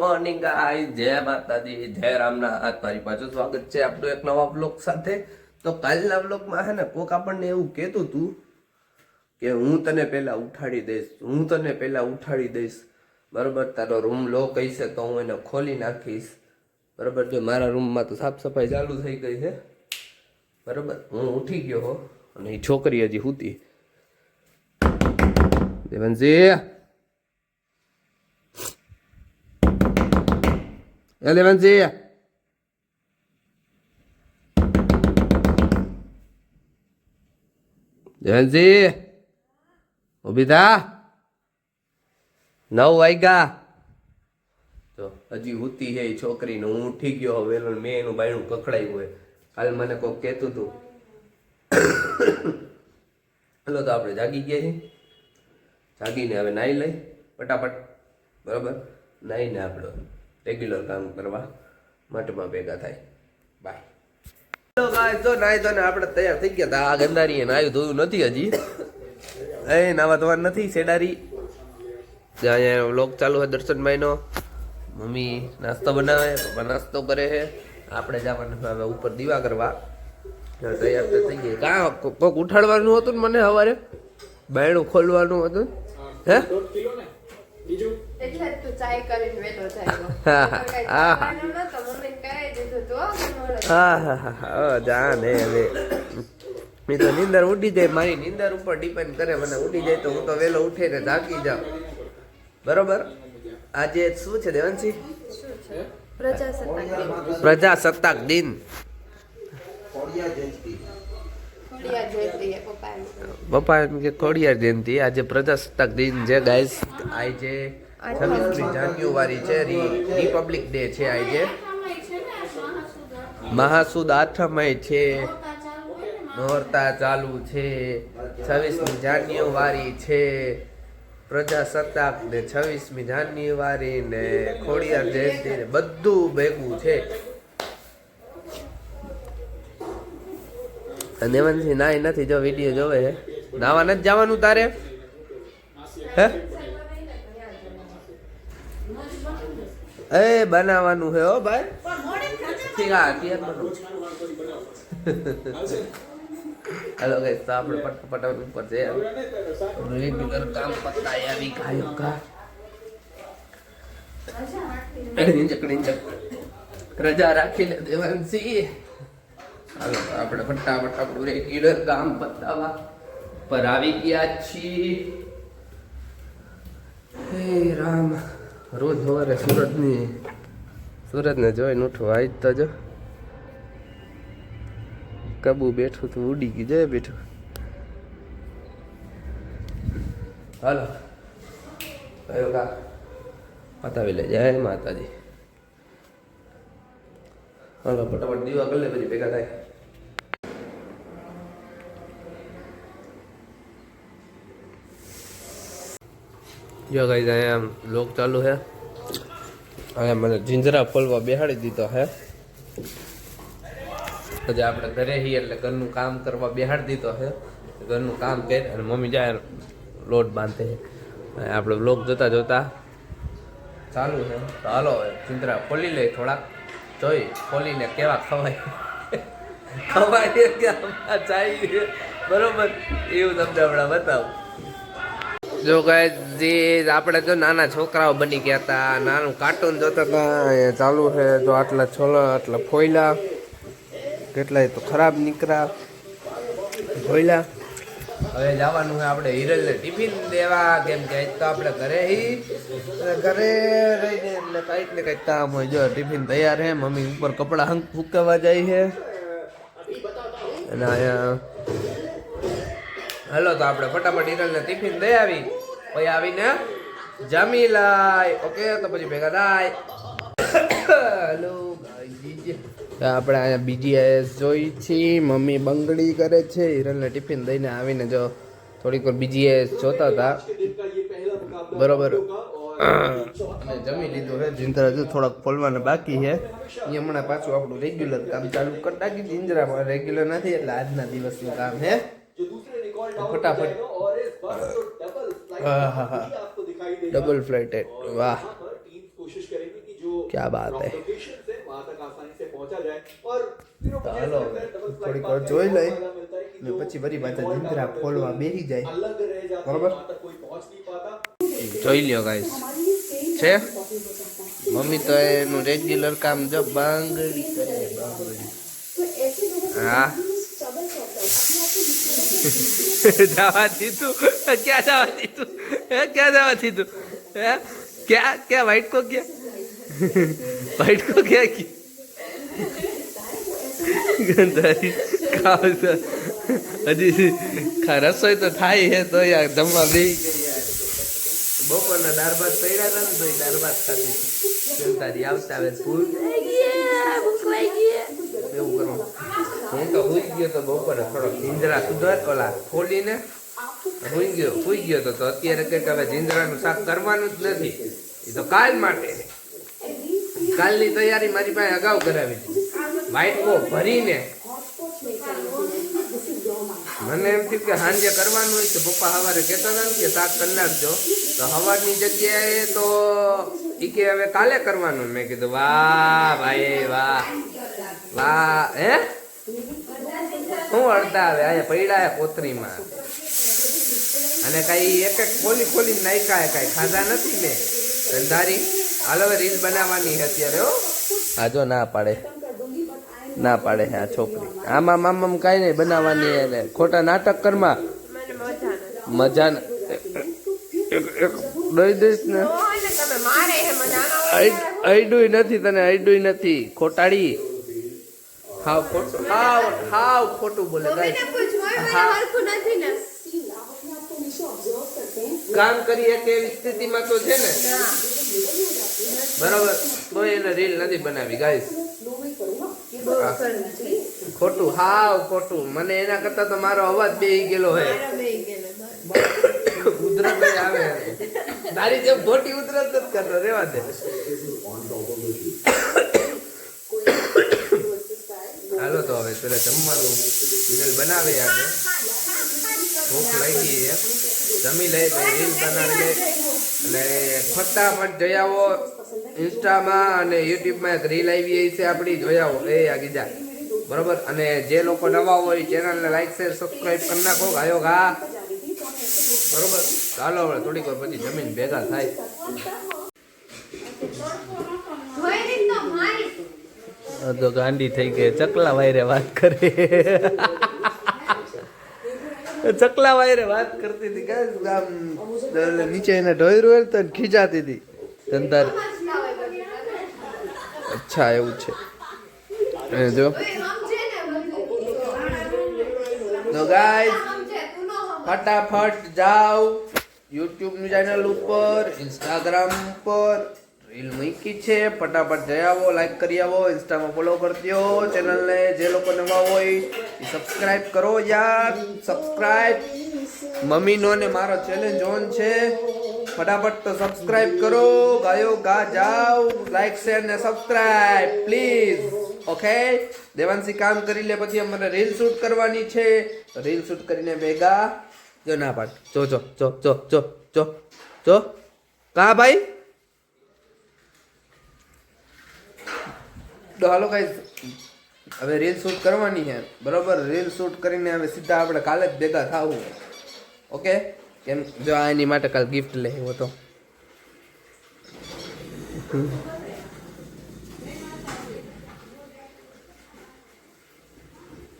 Morning guys જય માતાજી, જય રામનાથ મારી પાછું સ્વાગત છે આપણું એક નવા બ્લોગ સાથે. તો કાલના બ્લોગમાં હે ને, કોક આપણને એવું કહેતું તું કે હું તને પહેલા ઉઠાડી દઈશ, હું તને પહેલા ઉઠાડી દઈશ. બરોબર? તારો રૂમ લો કહીશે તો હું એને ખોલી નાખીશ. બરોબર? જો મારા રૂમમાં તો સાફ સફાઈ ચાલુ થઈ ગઈ છે. બરોબર? હું ઉઠી ગયો હો. અને એ છોકરી હજી હુતી. દેવનજી દેવનજી દેવનજી ઊભી થા નવ વાગ્યા. તો હજી હુતી હે છોકરીને. હું ઉઠી ગયો હવે મેં એનું બાયણું કખડાયું હોય. કાલ મને કોક કહેતું હતું હલો, તો આપણે જાગી ગયા છીએ. જાગીને હવે નાહી લઈ. ફટાફટ. બરાબર? નાહીને આપણે રેગ્યુલર કામ કરવા મઠમાં ભેગા થાય. બાય તો ગાઈસ જો તો આપણે તૈયાર થઈ ગયા હતા. આ ગંદારીએ નાયું ધોયું નથી હજી. એ નાવા ધોવાનું નથી સેડારી અહીંયા વ્લોગ ચાલુ છે દર્શનભાઈનો મમ્મી નાસ્તો બનાવે પપ્પા નાસ્તો કરે છે. આપણે જવાનું હવે ઉપર દીવા કરવા. તૈયાર તો થઈ ગઈ કાં કોક ઉઠાડવાનું હતું ને મને સવારે? બાયણું ખોલવાનું હતું. હે? એટલે જ તું ચાય કરીને વેલો જાય હા, હા, જાને હવે મેં તો નીંદર ઉડી જાય મારી નીંદર ઉપર ડિપેન્ડ કરે મને ઉડી જાય તો હું તો વહેલો ઉઠીને જાગી જાઉં. બરોબર? આજે શું છે દેવાંશી? પ્રજાસત્તાક દિન. એ. પપ્પા એમ કે ખોડિયાર જયંતિ આજે પ્રજાસત્તાક દિન છે ગાઈસ આજે છવ્વીસમી જાન્યુઆરી છે રિપબ્લિક ડે છે આજે. મહાસુદ આઠમય છે. નોરતા ચાલુ છે. છવ્વીસમી જાન્યુઆરી છે. પ્રજાસત્તાક ને છવ્વીસમી જાન્યુઆરી ને ખોડિયાર જયંતિ ને બધું ભેગું છે. નેવનસિંહ નાય નથી, જો વીડિયો જોવે નાવા નથી જવાનું તારે? હે? એ બનાવવાનું હે હો ભાઈ. ઠીક હા અત્યારે હેલો ગાઈસ તો આપણે ફટાફટ ઉપર છે રેગ્યુલર કામ પત્તા આવી ગાયો કા. ઇંજક ઇંજક રજા રાખી લે દેવાંશી હાલો આપણે ફટાફટ આપણું રેગ્યુલર કામ પતાવા પર આવી ગયા છીએ. હે રામ. રોજ સવારે સુરતની, સુરતને જોઈને ઉઠું આજ તો જો. કબુ બેઠું તો, ઉડી ગયું જાય બેઠું. હાલો. કયો કા? પતાવી લે જય માતાજી. હાલો, ફટાફટ દીવા કરી લે, પછી ભેગા થાય. જો કઈ અહીંયા લોક ચાલુ છે. અહીંયા મને જીંજરા ફોલવા બેહાડી દીધો હે પછી આપણે ઘરે હી એટલે ઘરનું કામ કરવા બેહાડી દીધો છે. ઘરનું કામ કરી અને મમ્મી જાય લોટ બાંધે અને આપણે બ્લોક જોતા જોતા ચાલુ છે. તો હાલો ચિંતરા ખોલી લઈ થોડાક. જોઈ ખોલીને કેવા ખવાય. ખવાય કે ચાઈ બરોબર? એવું તમને હમણાં બતાવું. જો જે આપણે જો નાના છોકરાઓ બની ગયા હતા, નાનું કાર્ટૂન જોતા હતા અહીંયા ચાલુ છે, જો આટલા છોલા, આટલા ફોયલા, કેટલાય તો ખરાબ નીકળ્યા, ફોયલા. હવે જવાનું છે આપણે હિરલને ટિફિન દેવા, કેમ કે તો આપણે ઘરે ઘરે રહીને એટલે કંઈક ને કંઈક કામ હોય. જો ટિફિન તૈયાર છે, મમ્મી ઉપર કપડાં હુકવવા જાય છે. અને અહીંયા હાલો, તો આપણે ફટાફટ હિરલને ટિફિન દઈ આવી. પછી આવીને જમી લાય. ઓકે, તો પછી ભેગા થાય. હેલો આપણે અહીંયા બીજી આઈએસ જોઈ છીએ. મમ્મી બંગડી કરે છે. હિરલને ટિફિન દઈને આવીને જો થોડીક વાર બીજી આઈએસ જોતા હતા. બરોબર. અને જમી લીધું છે. જીંજરા હજુ થોડાક ખોલવાના બાકી છે. એ હમણાં પાછું આપણું રેગ્યુલર કામ ચાલુ કરતા કે જિંદરામાં રેગ્યુલર નથી એટલે આજના દિવસનું કામ છે. ફટાફટ હા હા હા ડબલ ફ્લાઇટ વાહ क्या बात है लोकेशन से वहां तक आसानी से पहुंचा जाए और you know, તો मुझे હાલો ऐसा लगता है double flight થોડીક बाद વાર में જોઈ લઈ मौका मिलता है कि ને जो પછી વળી પાછા हवा જીંદરા का ખોલવા બેસી જાય अलग रह जाते हैं बराबर? वहां तक कोई पहुंच नहीं पाता જોઈ લ્યો ગાઈસ છે મમ્મી તો એનું રેગ્યુલર કામ જો બાંગડી કરે બાંગડી હા જવા દીધું. ક્યાં જવા દીધું? હે ક્યાં જવા દીધું? હે? ક્યાં ક્યાં વાઈટ કો ક્યાં વાઈટ કો ક્યાં કી? ગંધારી ખાવ હજી રસોઈ તો થાય હે તો યાર જમવા બે બપોરના દાળ ભાત પડ્યા હતા ને તો એ દાળ ભાત ખાતી. તારી આવતા આવે ફૂલ. એવું કરો. હું તો હુઈ ગયો તો બપોરે થોડોક જીંજરા સુધાર, ઓલા ખોલીને હુઈ ગયો હુઈ ગયો તો અત્યારે કંઈક હવે જીંજરાનું શાક કરવાનું જ નથી. એ તો કાલ માટે. કાલની તૈયારી મારી પાસે અગાઉ કરાવી હતી વાઇટકો ભરીને. મને એમ થયું કે સાંજે કરવાનું હોય તો પપ્પા સવારે કહેતા હતા કે શાક કરી નાખજો. તો સવારની જગ્યાએ તો એ કે હવે કાલે કરવાનું. મેં કીધું, વાહ ભાઈ, વાહ. વાહ, હે? શું અડધા આવે અહીંયા પડ્યા હે કોથરીમાં અને કઈ એક એક ખોલી ખોલી નાખ્યા હે કઈ. ખાધા નથી ને ધંધારી હાલ હવે રીલ બનાવવાની અત્યારે હો. હા જો ના પાડે. ના પાડે આ છોકરી. આમાં મામમ કાંઈ નહીં બનાવવાની એને. ખોટા નાટક કરમાં. મજા દઈ દઈશ ને. ઓય ને તમે મારે હે મને આમાં આઈ- આઈડુય નથી તને આઈડુય નથી. ખોટાડી હાવ ખોટું હાવ હાવ ખોટું બોલે કામ કરી કે એવી સ્થિતિમાં તો છે ને. બરાબર તો એને રીલ નથી બનાવી ગાઈસ. ખોટું હાવ ખોટું. મને એના કરતા તો મારો અવાજ બેહી ગયેલો હે બે ગયેલો હોય ઉધરસ આવે. તારી જેમ ખોટી ઉધરત જ કરતો રેવા દે હાલો તો હવે પેલા જમવાનું રીલ બનાવે આજે ભૂખ લાગી છે. જમી લે પછી રીલ બનાવી લે અને ફટાફટ જઈ આવો ઇન્સ્ટામાં અને યુટ્યુબમાં એક રીલ આવી છે આપણી જોઈ આવો એ આગી જા બરોબર? અને જે લોકો નવા હોય ચેનલને લાઈક શેર સબસ્ક્રાઈબ કરી નાખો. ગાયો ગા બરોબર? ચાલો હવે થોડીક વાર પછી જમીન ભેગા થાય ધોઈ દીધ તો મારી તો ગાંડી થઈ ગઈ. ચકલા વાયરે વાત કરે. ચકલા વાયરે વાત કરતી હતી. કે નીચે એને ઢોયરું હોય તો ખીજાતી હતી. ધંધાર. અચ્છા, એવું છે. જો. સમજ. ફટાફટ જાઓ. યુટ્યુબની ચેનલ ઉપર ઇન્સ્ટાગ્રામ ઉપર. રીલ મૂકી છે. ફટાફટ જઈ આવો લાઈક કરી આવો, ઇન્સ્ટામાં ફોલો કરજો ચેનલને જે લોકો નવા હોય, એ સબસ્ક્રાઇબ કરો યાર. સબસ્ક્રાઇબ મમ્મીનો ને મારો ચેલેન્જ ઓન છે. ફટાફટ તો સબસ્ક્રાઇબ કરો. ગાયો, ગા જાઓ લાઈક શેર ને સબસ્ક્રાઇબ પ્લીઝ ઓકે દેવાંશી કામ કરી લે, પછી અમારે રીલ શૂટ કરવાની છે. રીલ શૂટ કરીને ભેગા. જો ના પાડ. જો જો જો જો જો જો. જો. કા ભાઈ? તો હાલો કઈ હવે રીલ શૂટ કરવાની છે. બરોબર? રીલ શૂટ કરીને હવે સીધા આપણે કાલે જ ભેગા થવું. ઓકે કેમ? જો આ એની માટે કાલ ગિફ્ટ લે એવો તો.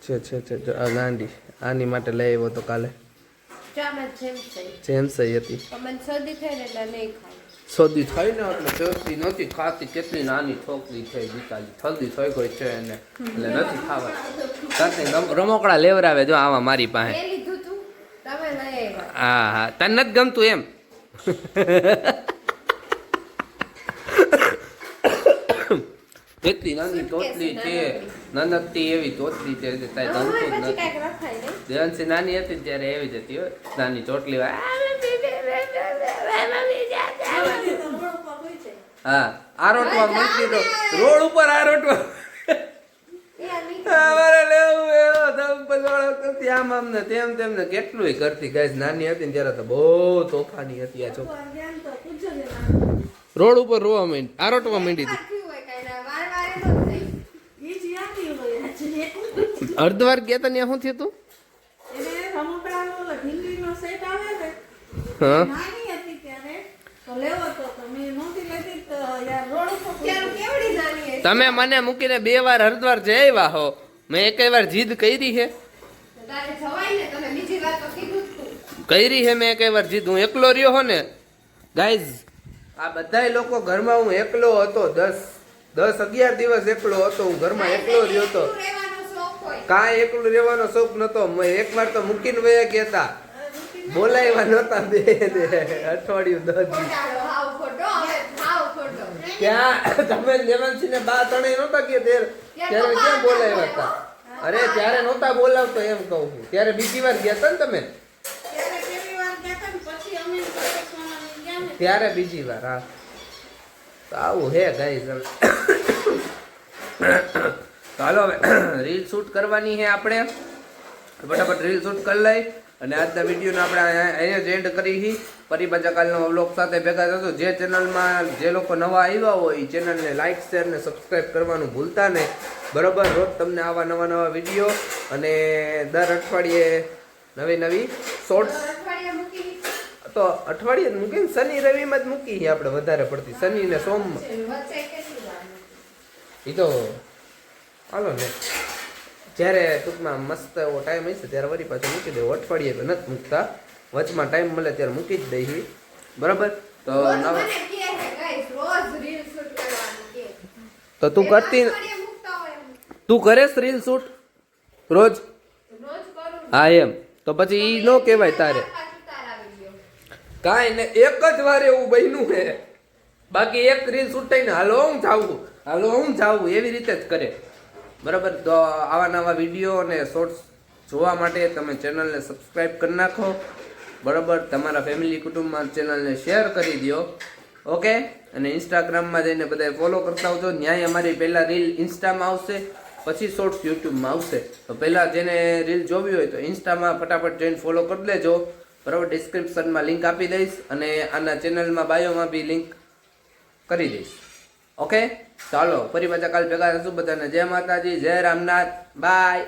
છે છે છે જો આ ગાંડી આની માટે લઈ આવ્યો તો કાલે. જેમ સહી હતી. સોદી થઈ ને એટલે જોતી નથી ખાતી કેટલી નાની છોકરી છે ગીતાજી. થલદી થઈ ગઈ છે એને એટલે નથી ખાવા રમ- રમકડા લેવરાવે જો આવા મારી પાસે. હા હા. તને નથી ગમતું એમ? કેટલી નાની તોતલી છે. નનકતી એવી તોતલી છે તારે ગમતું જ નથી. નાની હતી ત્યારે એવી જ હતી નાની ચોટલી હા આરોટવા મંત્રી તો રોડ ઉપર આરોટવા. લેવું એવો ધમ આમ ને તેમ તેમ કેટલુંય કરતી. ગાય નાની હતી ને ત્યારે તો બહુ તોફાની હતી આ છોકરી રોડ ઉપર રોવા માંડી આરોટવા માંડી હતી. અર્ધવાર ગયા ત્યાં શું થયું તું? હા. તમે મને મૂકીને બે વાર હરદ્વાર જઈ આવ્યા હો. મેં એક વાર જીદ કરી છે કરી છે મેં એક વાર જીદ. હું એકલો રહ્યો હો ને ગાઈઝ આ બધાય લોકો ઘરમાં હું એકલો હતો દસ દસ અગિયાર દિવસ એકલો હતો હું ઘરમાં એકલો રહ્યો હતો એકલું રહેવાનો શોખ હોય. કાંઈ એકલું રહેવાનો શોખ નતો. મેં એક વાર તો મૂકીને વયા ગયા હતા બોલાવ્યા નહોતા બે અઠવાડિયું દસ દિવસ ખોટાડો હાવ ખોટો હવે હાવ ખોટો ત્યાં તમે દેવાંશી ને બા ત્રણેય નહોતા કે ત્યારે? ત્યારે ક્યાં બોલાવ્યા હતા? અરે ત્યારે નહોતા બોલાવતો એમ કહું છું. ત્યારે બીજી વાર ગયા હતા ને તમે? ત્યારે બીજી વાર હા. તો આવું હે ગાઈસ ચાલો હવે રીલ શૂટ કરવાની છે આપણે. ફટાફટ રીલ શૂટ કરી લઈ. અને આજના વિડીયોને આપણે અહીંયા જ એન્ડ કરી હી. પાછા વ્લોગ સાથે ભેગા થતો જે ચેનલમાં જે લોકો નવા આવ્યા હોય એ ચેનલને લાઇક શેર ને સબસ્ક્રાઈબ કરવાનું ભૂલતા નહીં. બરોબર? રોજ તમને આવા નવા નવા વીડિયો અને દર અઠવાડિયે નવી નવી શોર્ટ્સ તો અઠવાડિયે મૂકીને શનિ રવિમાં જ મૂકી આપણે વધારે પડતી. શનિ ને સોમમાં એ તો હાલો ને. જ્યારે ટૂંકમાં મસ્ત એવો ટાઈમ હશે ત્યારે વળી પાછું મૂકી દેવો. અઠવાડિયે તો નથી મૂકતા. વચમાં ટાઈમ મળે ત્યારે મૂકી જ દઈએ. બરાબર? તો. તો તું કરતી. તું કરેશ રીલ શૂટ રોજ? હા એમ. તો પછી ઈ ન કહેવાય તારે. કાંઈ ને એક જ વાર એવું બન્યું છે. બાકી એક રીલ શૂટ થઈને હાલો હું જાવું હાલો હું જાવું એવી રીતે જ કરે. બરાબર? તો આવા નવા વીડિયો અને શોર્ટ્સ જોવા માટે તમે ચેનલને સબસ્ક્રાઈબ કરી નાખો. બરાબર? તમારા ફેમિલી કુટુંબમાં ચેનલને શેર કરી દો ઓકે અને ઇન્સ્ટાગ્રામમાં જઈને બધા ફોલો કરતા આવજો. ન્યાય અમારી પહેલાં રીલ ઇન્સ્ટામાં આવશે, પછી શોર્ટ્સ યુટ્યુબમાં આવશે. તો પહેલાં જેને રીલ જોવી હોય તો ઇન્સ્ટામાં ફટાફટ જઈને ફોલો કરી લેજો. બરાબર? ડિસ્ક્રિપ્શનમાં લિંક આપી દઈશ અને આના ચેનલમાં બાયોમાં બી લિંક કરી દઈશ. ઓકે ચાલો, ફરી પાછા કાલ ભેગા થશું બધાને. જય માતાજી, જય રામનાથ. બાય